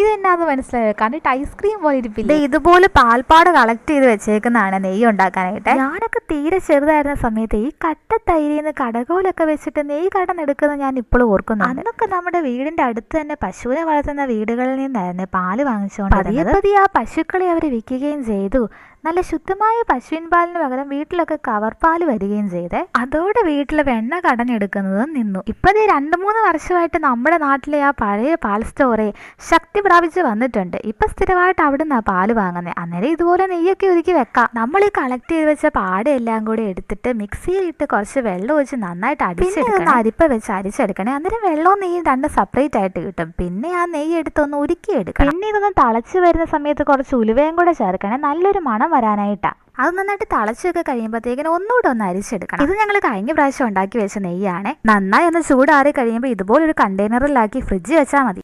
ഇത് എന്നാന്ന് മനസ്സിലായോ കണ്ടിട്ട് ഐസ്ക്രീം പോലെ ഇരിപ്പില്ല? ഇതുപോലെ പാൽപ്പാട് കളക്ട് ചെയ്ത് വെച്ചേക്കുന്നതാണ് നെയ്യ് ഉണ്ടാക്കാനായിട്ട്. ഞാനൊക്കെ തീരെ ചെറുതായിരുന്ന സമയത്ത് ഈ കട്ട തൈരിന്ന് കടകോലൊക്കെ വെച്ചിട്ട് നെയ്യ് കടന്നെടുക്കുന്നത് ഞാൻ ഇപ്പോഴും ഓർക്കുന്നു അന്നൊക്കെ നമ്മുടെ വീടിന്റെ അടുത്ത് തന്നെ പശുവിനെ വളർത്തുന്ന വീടുകളിൽ നിന്നായിരുന്നു പാൽ വാങ്ങിച്ചുകൊണ്ട് പതിയെ പതിയെ ആ പശുക്കളെ അവർ വിൽക്കുകയും ചെയ്തു. നല്ല ശുദ്ധമായ പശുവിൻ പാലിന് പകരം വീട്ടിലൊക്കെ കവർ പാൽ വരികയും ചെയ്തേ അതോടെ വീട്ടിലെ വെണ്ണ കടഞ്ഞെടുക്കുന്നത് നിന്നു. ഇപ്പതേ രണ്ടു മൂന്ന് വർഷമായിട്ട് നമ്മുടെ നാട്ടിലെ ആ പഴയ പാൽ സ്റ്റോറെ ശക്തി പ്രാപിച്ച് വന്നിട്ടുണ്ട്. ഇപ്പൊ സ്ഥിരമായിട്ട് അവിടെ നിന്നാ പാൽ വാങ്ങുന്നത് അന്നേരം ഇതുപോലെ നെയ്യൊക്കെ ഒരുക്കി വെക്കാം. നമ്മൾ ഈ കളക്ട് ചെയ്ത് വെച്ച പാടയെല്ലാം കൂടി എടുത്തിട്ട് മിക്സിയിൽ ഇട്ട് കുറച്ച് വെള്ളം ഒഴിച്ച് നന്നായിട്ട് അടിച്ചെടുക്കണം. അരിപ്പ വെച്ച് അരിച്ചെടുക്കണേ. അന്നേരം വെള്ളവും നെയ്യും രണ്ട് സെപ്പറേറ്റ് ആയിട്ട് കിട്ടും. പിന്നെ ആ നെയ്യ് എടുത്തൊന്ന് ഉരുക്കിയെടുക്കണം പിന്നെ ഇതൊന്ന് തളച്ച് വരുന്ന സമയത്ത് കുറച്ച് ഉലുവയും കൂടെ ചേർക്കണേ. നല്ലൊരു മണം വരാനായിട്ടാ. അത് നന്നായിട്ട് തളച്ചൊക്കെ കഴിയുമ്പോഴത്തേക്കിന് ഒന്നുകൂടെ ഒന്ന് അരിച്ചെടുക്കണം. ഇത് ഞങ്ങൾ കഴിഞ്ഞ പ്രാവശ്യം ഉണ്ടാക്കി വെച്ച നെയ്യാണ്. നന്നായി ഒന്ന് ചൂടാറി കഴിയുമ്പോൾ ഇതുപോലൊരു കണ്ടെയ്നറിലാക്കി ഫ്രിഡ്ജ് വെച്ചാൽ മതി.